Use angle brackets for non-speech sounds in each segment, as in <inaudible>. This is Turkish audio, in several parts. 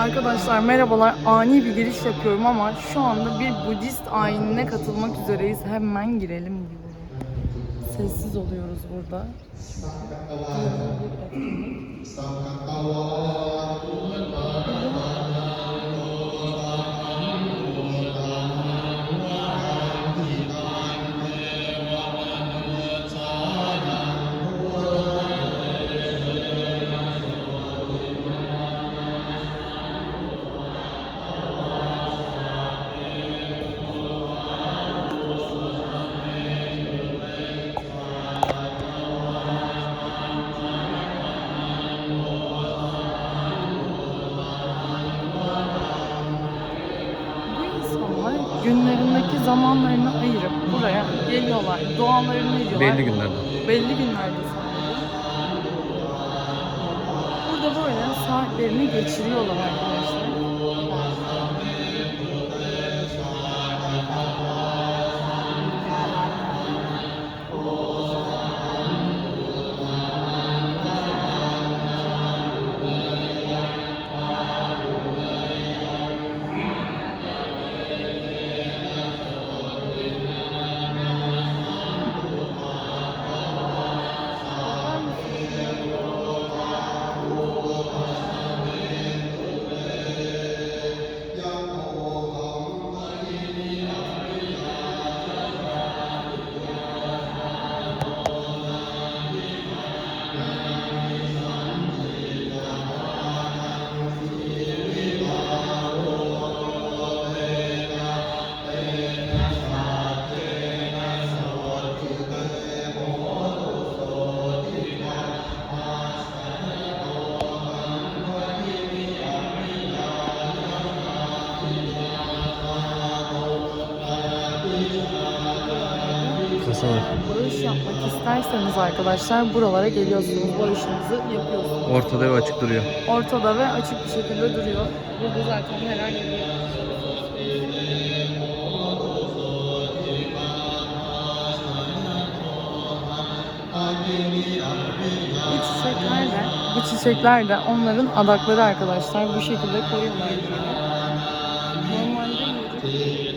Arkadaşlar merhabalar. Ani bir giriş yapıyorum ama şu anda bir Budist ayinine katılmak üzereyiz. Hemen girelim. Sessiz oluyoruz burada. Ediyorlar. Belli günlerde. Belli günlerde sadece. Burada böyle saatlerini geçiriyorlar arkadaşlar. Kasana. Bağış yapmak isterseniz arkadaşlar buralara geliyorsunuz. Bağışınızı yapıyorsunuz. Ortada ve açık duruyor. Ortada ve açık bir şekilde duruyor. Burada zaten herhangi bir Bu çiçekler de, bu çiçekler de onların adakları arkadaşlar. Bu şekilde koyuyorlar. Normalde yürü.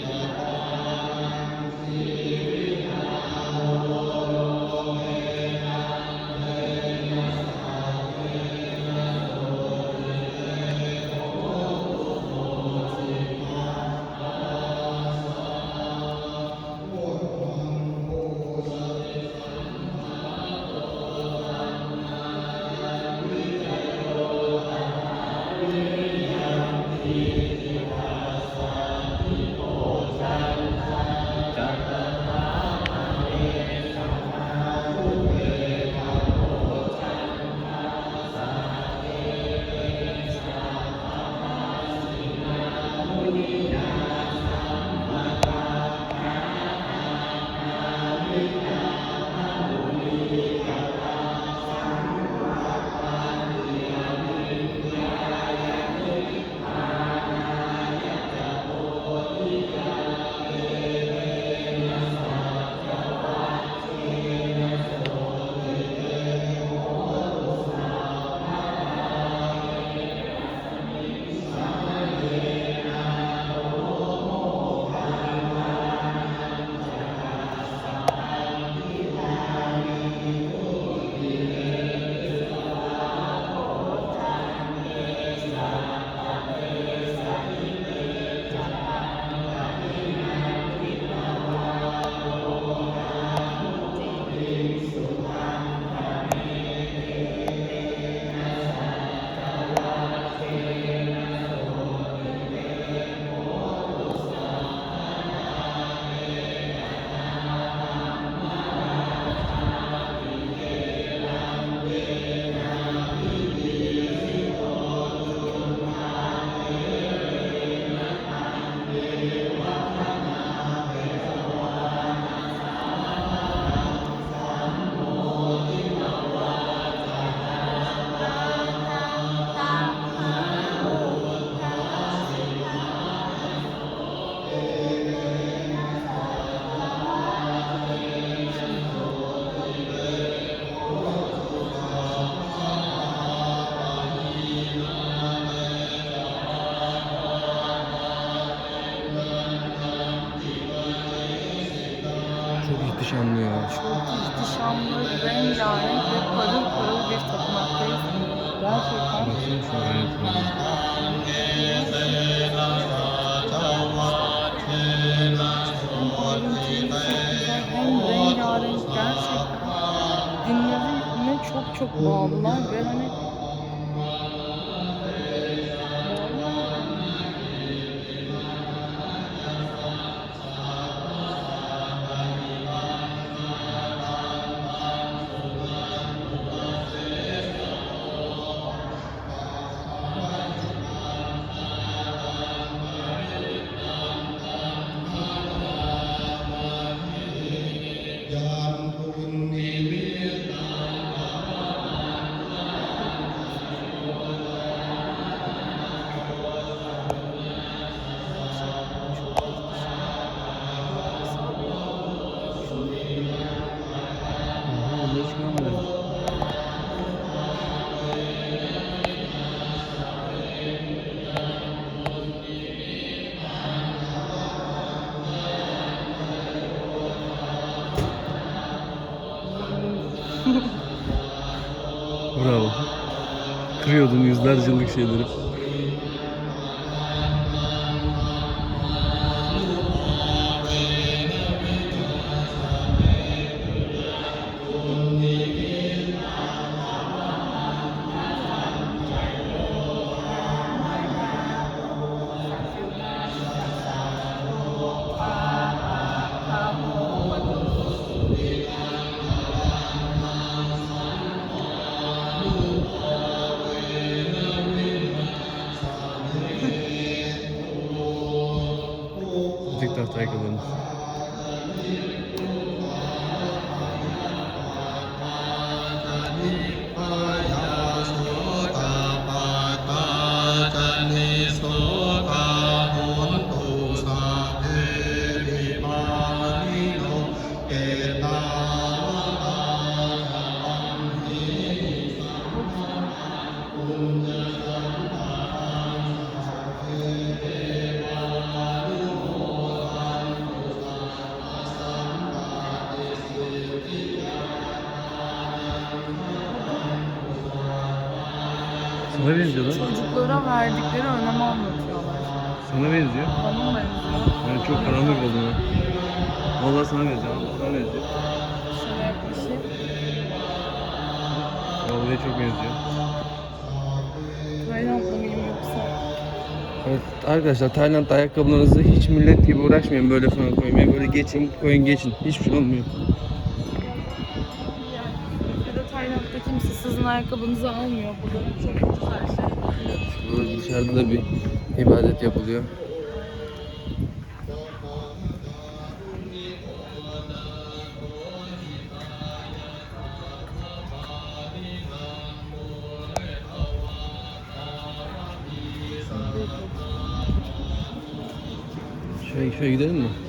İhtişamlı ya. Çok ihtişamlı, rengarenk ve parıl parıl bir tapınaktayız. Gerçekten. Baksana şu ayrıntılara. Hem ayrıntılı, çok güzel, hem rengarenk gerçekten. Dinlerine çok çok bağlılar ve hani Bravo. Kırıyordun yüzlerce yıllık şeyleri. Verdikleri önemi anlatıyorlar. Sana benziyor. Bana benziyor. Yani çok karanlık oldu ya. Vallahi sana benziyor. Sana benziyor. Şöyle yaklaşayım. Vallahi çok benziyor. Tayland'da mıyım yoksa? Evet arkadaşlar Tayland ayakkabılarınızı hiç millet gibi uğraşmayın böyle falan koymaya. Böyle geçin koyun geçin. Hiçbir şey olmuyor. Ya da Tayland'da kimse sizin ayakkabınızı almıyor. Burada çok her şey. Böyle dışarıda da bir ibadet yapılıyor. Şöyle, şöyle gidelim mi?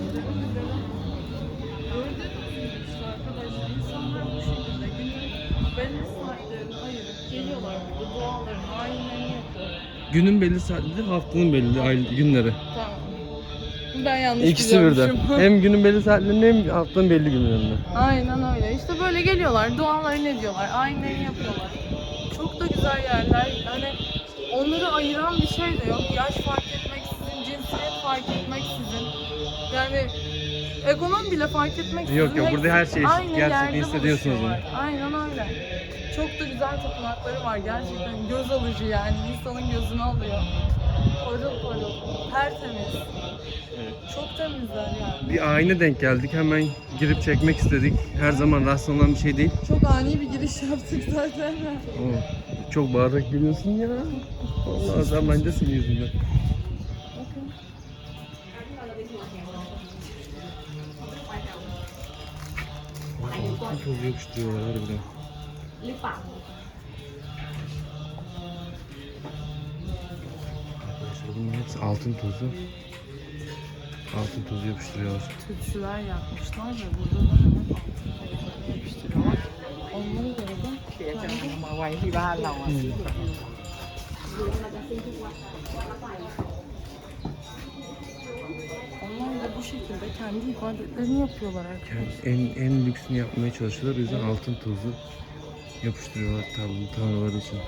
Günün belli saatleri, haftanın belli ay, günleri. Tamam. Ben yanlış İkisi birden. biliyormuşum. <laughs> Hem günün belli saatlerinde hem haftanın belli günlerinde. Aynen öyle. İşte böyle geliyorlar, dualarını ediyorlar, ayinlerini yapıyorlar. Çok da güzel yerler. Hani onları ayıran bir şey de yok. Yaş fark etmeksizin, cinsiyet fark etmeksizin. Yani ekonomi bile fark etmeksizin. Yok, yok, burada her şeyi aynı gerçekten yerde hissediyorsunuz buluşuyorlar. Aynen öyle. Çok da güzel tapınakları var gerçekten. Göz alıcı yani. insanın gözünü alıyor. Parıl parıl. Tertemiz. Çok temizler yani. Bir ayna denk geldik. Hemen girip çekmek istedik. Her zaman rastlanan bir şey değil. Çok ani bir giriş yaptık zaten. Oo, çok bağırarak gülüyorsun ya. Vallahi azar bence senin yüzünden. Tozu yapıştırıyorlar harbiden. Arkadaşlar bunların hepsi altın tozu. Altın tozu yapıştırıyorlar. Tütsüler yakmışlar ve burada da hemen altın tezgahı yapıştırıyorlar. Onlara göre de เสียจังเอามาไว้ที่บ้านเราอ่ะ onlar da bu şekilde kendi ibadetlerini yapıyorlar arkadaşlar. Yani en, en lüksünü yapmaya çalışıyorlar. O yüzden altın tozu yapıştırıyorlar tablın tanrılar için.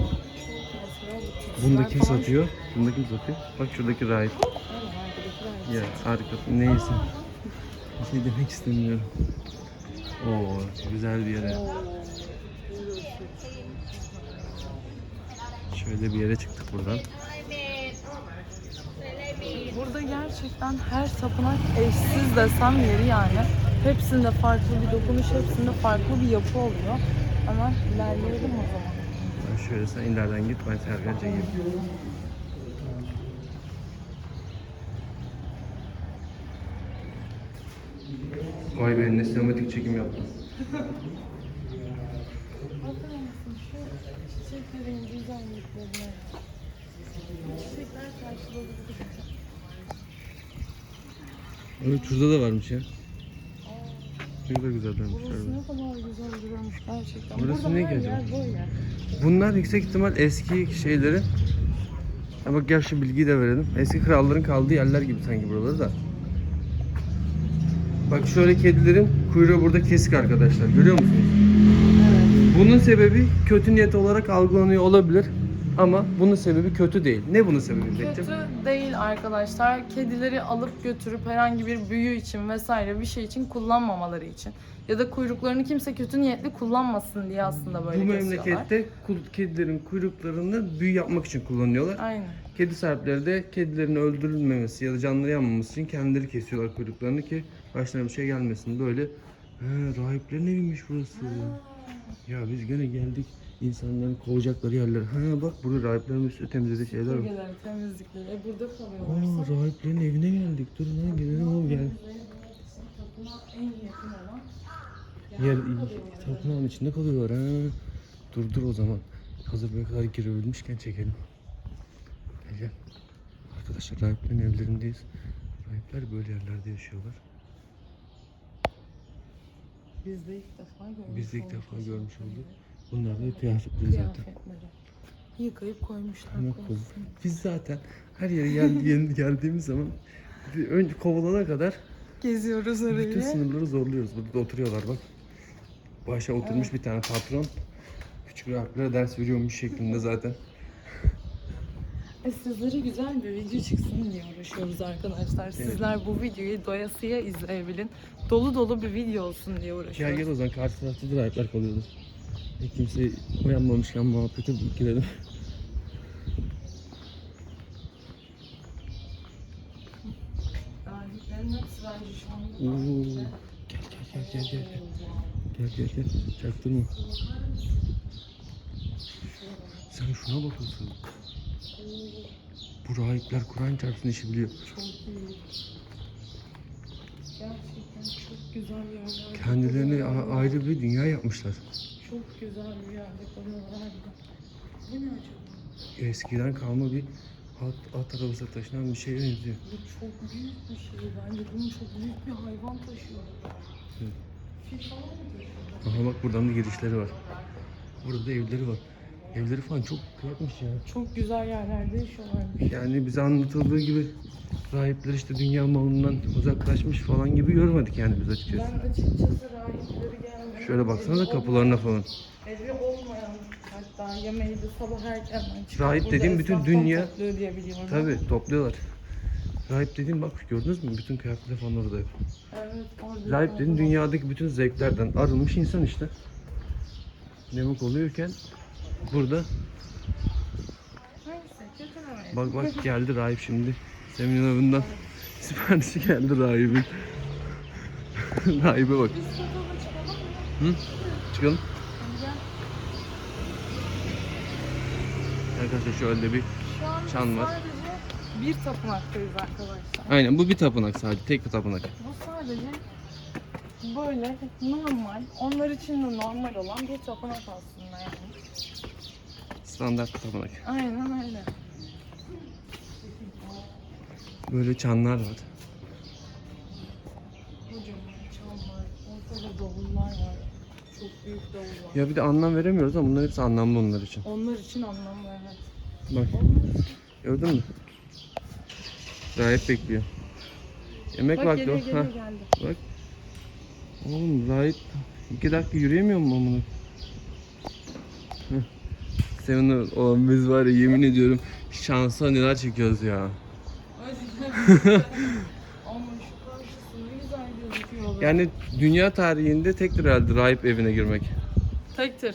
Bunu da kim satıyor? Bunu da kim satıyor? Bak şuradaki rahip. Ya harika. Neyse. Bir şey demek istemiyorum. Oo güzel bir yere. Şöyle bir yere çıktık buradan. Burada gerçekten her tapınak eşsiz desem yeri yani. Hepsinde farklı bir dokunuş, hepsinde farklı bir yapı oluyor. Ama ilerleyelim o zaman. Ben şöyle sen ileriden git ben Sergen çekeyim. Vay be ne sinematik çekim yaptım. Bakar mısın şu çiçeklerin güzelliklerine? Çiçekler karşıladı. Evet şurada da varmış ya. Ne kadar güzel vermişler. Burası ne kadar güzel duruyormuş gerçekten. Burası Burada ne her yer acaba? böyle. Bunlar yüksek ihtimal eski şeyleri. Ha bak gel şu bilgiyi de verelim. Eski kralların kaldığı yerler gibi sanki buraları da. Bak şöyle kedilerin kuyruğu burada kesik arkadaşlar. Görüyor musunuz? Bunun sebebi kötü niyet olarak algılanıyor olabilir. Ama bunun sebebi kötü değil. Ne bunun sebebi Betçim? Kötü değil arkadaşlar. Kedileri alıp götürüp herhangi bir büyü için vesaire bir şey için kullanmamaları için. Ya da kuyruklarını kimse kötü niyetli kullanmasın diye aslında böyle Bu kesiyorlar. memlekette kul- kedilerin kuyruklarını büyü yapmak için kullanıyorlar. Aynen. Kedi sahipleri de kedilerin öldürülmemesi ya da canları yanmaması için kendileri kesiyorlar kuyruklarını ki başlarına bir şey gelmesin. Böyle ha, rahiplerin eviymiş burası. Ya biz gene geldik insanların kovacakları yerler. Ha bak burada rahiplerin üstü temizlediği şeyler var. Bölgeler, temizlikleri. E burada Aa kalıyorlarsa. rahiplerin evine geldik. Dur lan gelelim oğlum gel. Tapınağa en yakın olan Yer tapınağın içinde kalıyorlar ha. Dur dur o zaman. Hazır böyle kadar girebilmişken çekelim. Gel gel. Arkadaşlar rahiplerin evlerindeyiz. Rahipler böyle yerlerde yaşıyorlar. Biz de ilk defa görmüş Biz de ilk defa görmüş olduk. Bunlar da kıyafetleri zaten. Kıyafetleri. Yıkayıp koymuşlar. Kolsun. kov- Biz zaten her yere yeni <laughs> geldiğimiz zaman önce kovalana kadar Geziyoruz bütün orayı. sınırları zorluyoruz. Burada da oturuyorlar bak. Başa oturmuş bir tane patron. Küçük rahiplere ders veriyormuş şeklinde zaten. E, sizlere güzel bir video çıksın diye uğraşıyoruz arkadaşlar. Sizler bu videoyu doyasıya izleyebilin. Dolu dolu bir video olsun diye Gel uğraşıyoruz. gel o zaman karşı tarafta da rahipler kalıyordu. E, kimse uyanmamışken muhabbete girelim. Oo. Gel gel gel gel gel. Gel gel gel. Çaktırma. Sen şuna bakıyorsun. Bu rahipler Kur'an çarpsın işi biliyor. çok iyi. Gerçekten çok güzel yerler. Kendilerine ayrı bir dünya yapmışlar. Çok güzel bir yerde kalıyorlar harbiden. Bu ne acaba? Eskiden kalma bir at, at arabası taşınan bir şeye benziyor. Bu çok büyük bir şey bence. Bunu çok büyük bir hayvan taşıyor. Hı. Fil falan mı taşıyor? Aha bak buradan da girişleri var. Burada da evleri var. Evleri falan çok yapmış ya. Çok güzel yerlerde yaşıyorlarmış. Yani bize anlatıldığı gibi rahipler işte dünya malından uzaklaşmış falan gibi görmedik yani biz açıkçası. Ben açıkçası rahipleri gelmedim. Şöyle Evi kapılarına falan. Evi olmayan hatta yemeği de sabah erkenden çıkıp Rahip burada dediğim bütün esnaftan dünya- topluyor diye biliyorum. Tabi topluyorlar. Rahip dediğim bak gördünüz mü? Bütün kıyafetler falan orada. Evet, orada Rahip dediğin dünyadaki bütün zevklerden arınmış insan işte. Demek oluyorken burada Neyse kötülemeyin. bak bak geldi rahip şimdi. Seminin evinden siparişi geldi rahibin. <laughs> Rahibe bak. Biz? Hı? Çıkalım. Arkadaşlar şöyle bir Şu an Çan var. sadece bir tapınaktayız arkadaşlar. Aynen bu bir tapınak sadece tek bir tapınak. Bu sadece böyle normal, onlar için de normal olan bir tapınak aslında yani. Standart bir tapınak. Aynen öyle. Böyle çanlar var. Kocaman çam var, ortada davullar var. Çok büyük davul var. Ya bir de anlam veremiyoruz ama bunların hepsi anlamlı onlar için. Onlar için anlamlı evet. Bak gördün mü? Rahip bekliyor. Yemek Bak vakti geliyor o. geliyor geldi. bak. Oğlum rahip iki dakika yürüyemiyor mu amına? Heh. Seven oğlum biz var ya yemin ediyorum şansa neler çekiyoruz ya. <laughs> Ama şu karşısı ne güzel gözüküyor. be. Yani dünya tarihinde tektir herhalde rahip evine girmek. Tektir.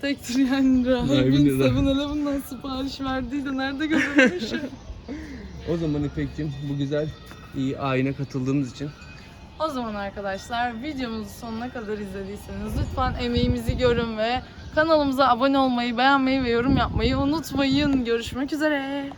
Tektir yani rahibin de- 7-Eleven'dan sipariş verdiği de nerede görülmüş? <laughs> O zaman İpek'cim bu güzel iyi ayine katıldığımız için o zaman arkadaşlar videomuzu sonuna kadar izlediyseniz lütfen emeğimizi görün ve kanalımıza abone olmayı, beğenmeyi ve yorum yapmayı unutmayın. Görüşmek üzere.